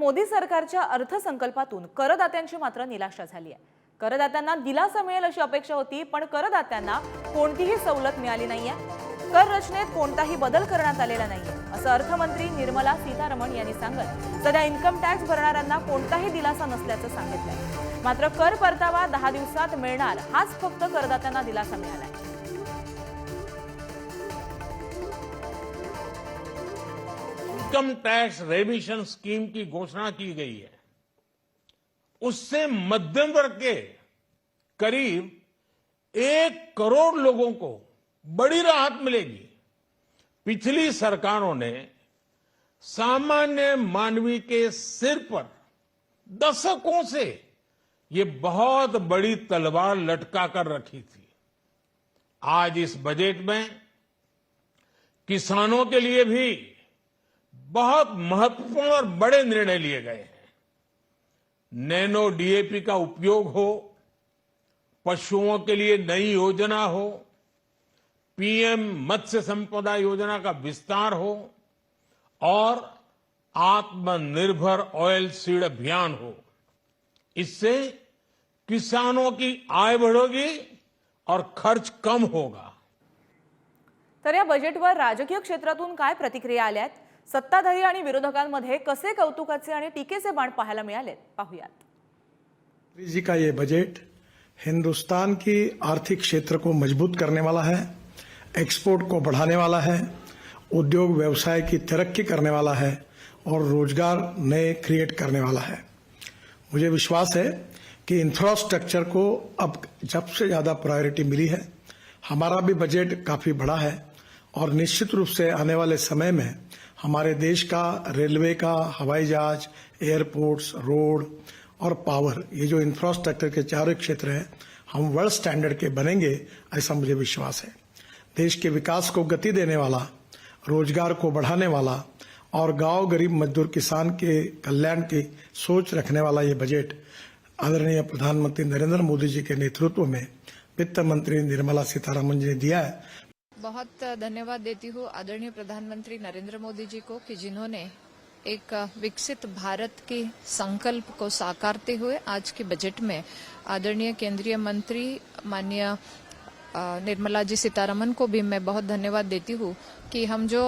मोदी सरकारच्या अर्थसंकल्पातून करदात्यांची मात्र निराशा झाली आहे. करदात्यांना दिलासा मिळेल अशी अपेक्षा होती पण करदात्यांना कोणतीही सवलत मिळाली नाहीये. कर रचनेत कोणताही बदल करण्यात आलेला नाहीये असं अर्थमंत्री निर्मला सीतारमण यांनी सांगत सध्या इन्कम टॅक्स भरणाऱ्यांना कोणताही दिलासा नसल्याचं सांगितलंय. मात्र कर परतावा दहा दिवसात मिळणार हाच फक्त करदात्यांना दिलासा मिळालाय. इनकम टैक्स रेमिशन स्कीम की घोषणा की गई है। उससे मध्यम वर्ग के करीब एक करोड़ लोगों को बड़ी राहत मिलेगी। पिछली सरकारों ने सामान्य मानवी के सिर पर दशकों से ये बहुत बड़ी तलवार लटका कर रखी थी। आज इस बजट में किसानों के लिए भी बहुत महत्वपूर्ण और बड़े निर्णय लिए गए हैं। नैनो डीएपी का उपयोग हो, पशुओं के लिए नई योजना हो, पीएम मत्स्य संपदा योजना का विस्तार हो, और आत्मनिर्भर ऑयल सीड अभियान हो। इससे किसानों की आय बढ़ेगी और खर्च कम होगा। तर या बजेटवर राजकीय क्षेत्रातून काय प्रतिक्रिया आल्या आहेत सत्ताधारी आणि विरोधकांमध्ये कसे कौतुकाचे आणि टीकेचे बाण पाहायला मिळालेत? पाहूयात. जी का ये बजट? हिंदुस्तान की आर्थिक क्षेत्र को मजबूत करने वाला है एक्सपोर्ट को बढ़ाने वाला है उद्योग व्यवसाय की तरक्की करने वाला है और रोजगार नए क्रिएट करने वाला है। मुझे विश्वास है कि इंफ्रास्ट्रक्चर को अब जब से ज्यादा प्रायोरिटी मिली है हमारा भी बजट काफी बड़ा है और निश्चित रूप से आने वाले समय में हमारे देश का रेलवे का हवाई जहाज एयरपोर्ट्स रोड और पावर ये जो इंफ्रास्ट्रक्चर के चारों क्षेत्र हैं हम वर्ल्ड स्टैंडर्ड के बनेंगे ऐसा मुझे विश्वास है। देश के विकास को गति देने वाला रोजगार को बढ़ाने वाला और गांव गरीब मजदूर किसान के कल्याण की सोच रखने वाला ये बजट आदरणीय प्रधानमंत्री नरेंद्र मोदी जी के नेतृत्व में वित्त मंत्री निर्मला सीतारामन जी ने दिया है। बहुत धन्यवाद देती हूँ आदरणीय प्रधानमंत्री नरेंद्र मोदी जी को कि जिन्होंने एक विकसित भारत के संकल्प को साकारते हुए आज के बजट में आदरणीय केंद्रीय मंत्री माननीय निर्मला जी सीतारमन को भी मैं बहुत धन्यवाद देती हूँ कि हम जो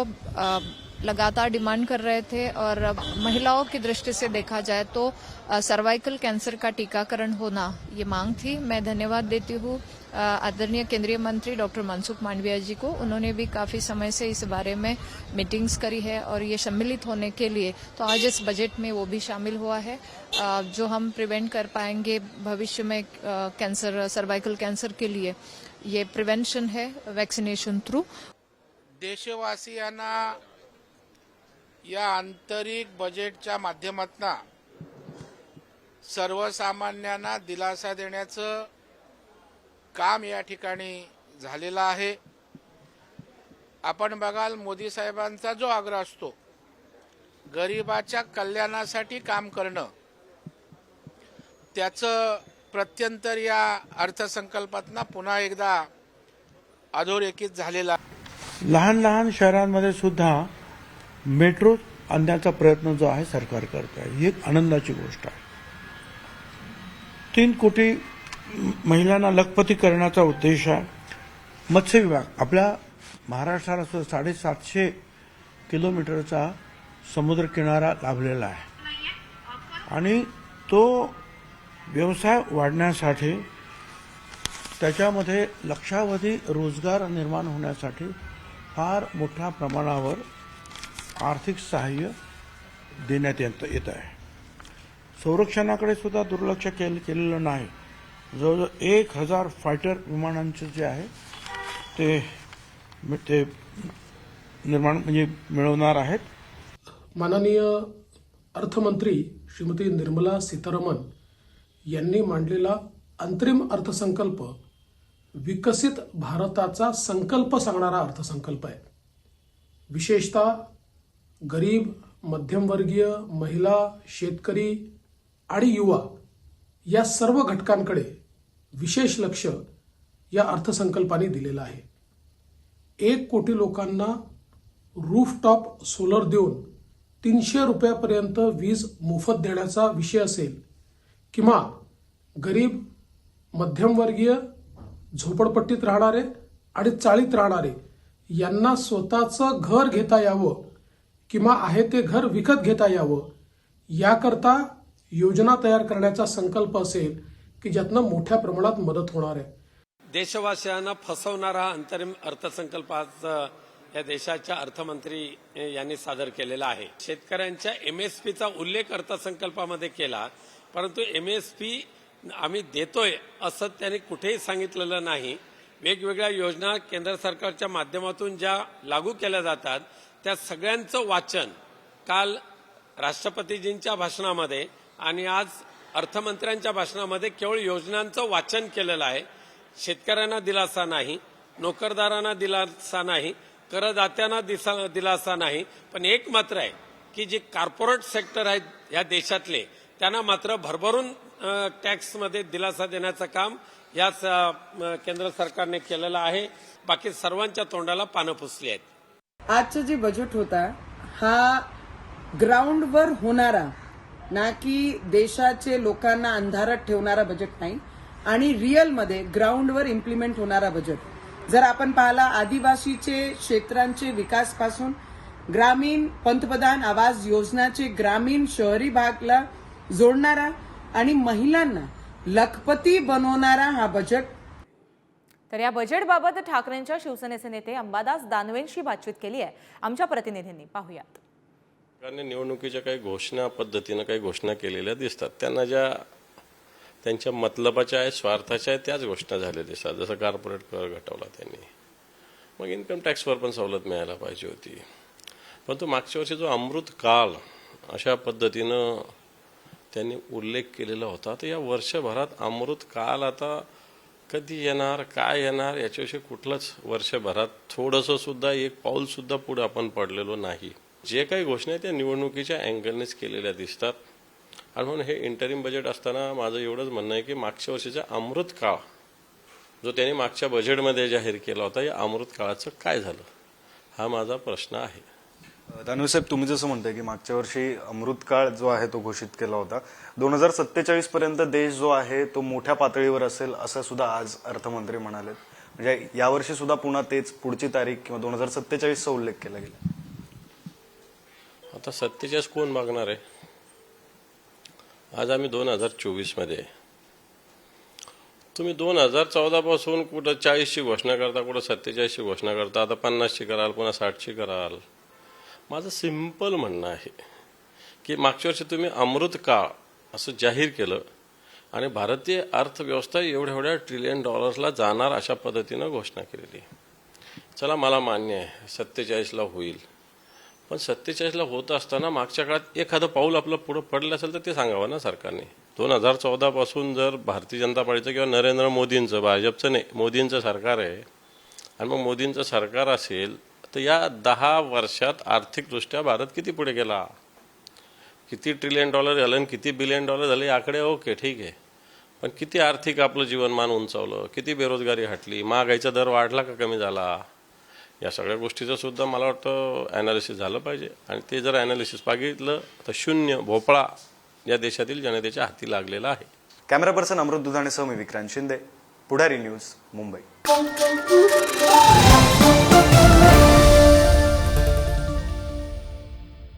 लगातार डिमांड कर रहे थे और महिलाओं की दृष्टि से देखा जाए तो सर्वाइकल कैंसर का टीकाकरण होना ये मांग थी। मैं धन्यवाद देती हूँ आदरणीय केंद्रीय मंत्री डॉक्टर मनसुख मांडविया जी को। उन्होंने भी काफ़ी समय से इस बारे में मीटिंग्स करी है और ये सम्मिलित होने के लिए तो आज इस बजट में वो भी शामिल हुआ है। जो हम प्रिवेंट कर पाएँगे भविष्य में कैंसर सर्वाइकल कैंसर के लिए, ये प्रिवेंशन है वैक्सीनेशन थ्रू देशवासियांना या आंतरिक बजेटच्या माध्यमातून सर्वसामान्यांना दिलासा देण्याचं काम या ठिकाणी झालेलं आहे. आपण बघाल मोदी साहेबांचा जो आग्रह असतो गरिबाच्या कल्याणासाठी काम करणं त्याचं प्रत्यंतर या अर्थसंकल्पातनं पुन्हा एकदा अधोरेखित झालेला लहान लहान शहरांमध्ये सुद्धा मेट्रो आणण्याचा प्रयत्न जो आहे सरकार करत आहे. ही एक आनंदाची गोष्ट आहे. तीन कोटी महिलांना लखपती करण्याचा उद्देश आहे. मत्स्य विभाग आपल्या महाराष्ट्राला सुद्धा साडेसातशे किलोमीटरचा समुद्रकिनारा लाभलेला आहे. आणि तो व्यवसाय वाढण्यासाठी त्याच्यामध्ये लक्षावधी रोजगार निर्माण होण्यासाठी फार मोठ्या प्रमाणावर आर्थिक सहाय्य देण्यात येत येत आहे. संरक्षणाकडे सुद्धा दुर्लक्ष केल केलेलं नाही. जवळजवळ एक हजार फायटर विमानांचे जे आहे ते ते निर्माण म्हणजे मिळवणार आहेत. माननीय अर्थमंत्री श्रीमती निर्मला सीतारामन यांनी मांडलेला अंतरिम अर्थसंकल्प विकसित भारताचा संकल्प सांगणारा अर्थसंकल्प आहे. विशेषतः गरीब मध्यमवर्गीय महिला शेतकरी आणि युवा या सर्व घटकांकडे विशेष लक्ष या अर्थसंकल्पाने दिलेलं आहे. एक कोटी लोकांना रूफटॉप सोलर देऊन तीनशे रुपयापर्यंत वीज मोफत देण्याचा विषय असेल किंवा गरीब मध्यमवर्गीय झोपडपट्टीत राहणारे आणि चाळीत राहणारे यांना स्वतःचं घर घेता यावं किंवा आहे ते घर विकत घेता यावं याकरता योजना तयार करण्याचा संकल्प असेल की ज्यातनं मोठ्या प्रमाणात मदत होणार आहे. देशवासियांना फसवणारा अंतरिम अर्थसंकल्प आज या देशाच्या अर्थमंत्री यांनी सादर केलेला आहे. शेतकऱ्यांच्या एमएसपीचा उल्लेख अर्थसंकल्पामध्ये केला परंतु एमएसपी आम्ही देतोय असं त्यांनी कुठेही सांगितलेलं नाही. वेगवेगळ्या योजना केंद्र सरकारच्या माध्यमातून ज्या लागू केल्या जातात त्या सगळ्यांचं वाचन काल राष्ट्रपतीजींच्या भाषणामध्ये आणि आज अर्थमंत्र्यांच्या भाषणामध्ये केवळ योजनांचं वाचन केलेलं आहे. शेतकऱ्यांना दिलासा नाही नोकरदारांना दिलासा नाही करदात्यांना दिसा दिलासा नाही. पण एक मात्र आहे की जे कॉर्पोरेट सेक्टर आहेत या देशातले त्यांना मात्र भरभरून टॅक्समध्ये दिलासा देण्याचं काम याच केंद्र सरकारने केलेलं आहे. बाकी सर्वांच्या तोंडाला पानं पुसली आहेत. आजचं जे बजेट होता हा ग्राउंडवर होणारा ना की देशाचे लोकांना अंधारात ठेवणारा बजेट नाही आणि रिअलमध्ये ग्राउंडवर इम्प्लिमेंट होणारा बजेट जर आपण पाहिला आदिवासीचे क्षेत्रांचे विकासपासून ग्रामीण पंतप्रधान आवास योजनाचे ग्रामीण शहरी भागला जोडणारा आणि महिलांना लखपती बनवणारा हा बजेट तर या बजेटबाबत ठाकरेंच्या शिवसेनेचे नेते अंबादास दानवेंशी बातचीत केली आहे. आमच्या प्रतिनिधींनी पाहूयात. सरकारने निवडणुकीच्या काही घोषणा पद्धतीनं काही घोषणा केलेल्या दिसतात. त्यांना ज्या त्यांच्या मतलबाच्या आहेत स्वार्थाच्या आहेत त्याच घोषणा झाल्या दिसतात. जसं कॉर्पोरेट कर घटवला त्यांनी. मग इन्कम टॅक्सवर पण सवलत मिळायला पाहिजे होती. परंतु मागच्या वर्षी जो अमृत काल अशा पद्धतीनं त्यांनी उल्लेख केलेला होता तर या वर्षभरात अमृत काल आता कधी येणार काय येणार याच्याविषयी कुठलंच वर्षभरात थोडंसं सुद्धा एक पाऊल सुद्धा पुढे आपण पडलेलो नाही. जे काही घोषणा आहेत त्या निवडणुकीच्या अँगलनेच केलेल्या दिसतात. आणि म्हणून हे इंटरिम बजेट असताना माझं एवढंच म्हणणं आहे की मागच्या वर्षीचा अमृत काळ जो त्यांनी मागच्या बजेटमध्ये जाहीर केला होता या अमृत काळाचं काय झालं? हा माझा प्रश्न आहे. दानवेसाहेब तुम्ही जसं म्हणताय की मागच्या वर्षी अमृतकाळ जो आहे तो घोषित केला होता. दोन हजार सत्तेचाळीस पर्यंत देश जो आहे तो मोठ्या पातळीवर असेल असं सुद्धा आज अर्थमंत्री म्हणालेत. म्हणजे यावर्षी सुद्धा पुन्हा तेच पुढची तारीख किंवा दोन हजार सत्तेचाळीसचा उल्लेख केला गेला. आता सत्तेचाळीस कोण मागणार आहे? आज आम्ही दोन हजार चोवीसमध्ये आहे. तुम्ही दोन हजार चौदा पासून कुठं चाळीसची घोषणा करता कुठं सत्तेचाळीसची घोषणा करता आता पन्नासची कराल पुन्हा साठची कराल. माझं सिंपल म्हणणं आहे की मागच्या वर्षी तुम्ही अमृत काळ असं जाहीर केलं आणि भारतीय अर्थव्यवस्था एवढ्या एवढ्या ट्रिलियन डॉलर्सला जाणार अशा पद्धतीनं घोषणा केलेली. चला मला मान्य आहे सत्तेचाळीसला होईल. पण सत्तेचाळीसला होत असताना मागच्या काळात एखादं पाऊल आपलं पुढं पडलं असेल तर ते सांगावं ना सरकारने. दोन हजार चौदापासून जर भारतीय जनता पार्टीचं किंवा नरेंद्र मोदींचं भाजपचं नाही मोदींचं सरकार आहे आणि मग मोदींचं सरकार असेल तर या दहा वर्षात आर्थिकदृष्ट्या भारत किती पुढे गेला? किती ट्रिलियन डॉलर झालं आणि किती बिलियन डॉलर झाले आकडे ओके ठीक आहे. पण किती आर्थिक आपलं जीवनमान उंचावलं किती बेरोजगारी हटली महागाईचा दर वाढला का कमी झाला? या सगळ्या गोष्टीचं सुद्धा मला वाटतं ॲनालिसिस झालं पाहिजे. आणि ते जर ॲनालिसिस बघितलं तर शून्य भोपळा या देशातील जनतेच्या हाती लागलेला आहे. कॅमेरा पर्सन अमृत दुधाणेसह मी विक्रांत शिंदे पुढारी न्यूज मुंबई.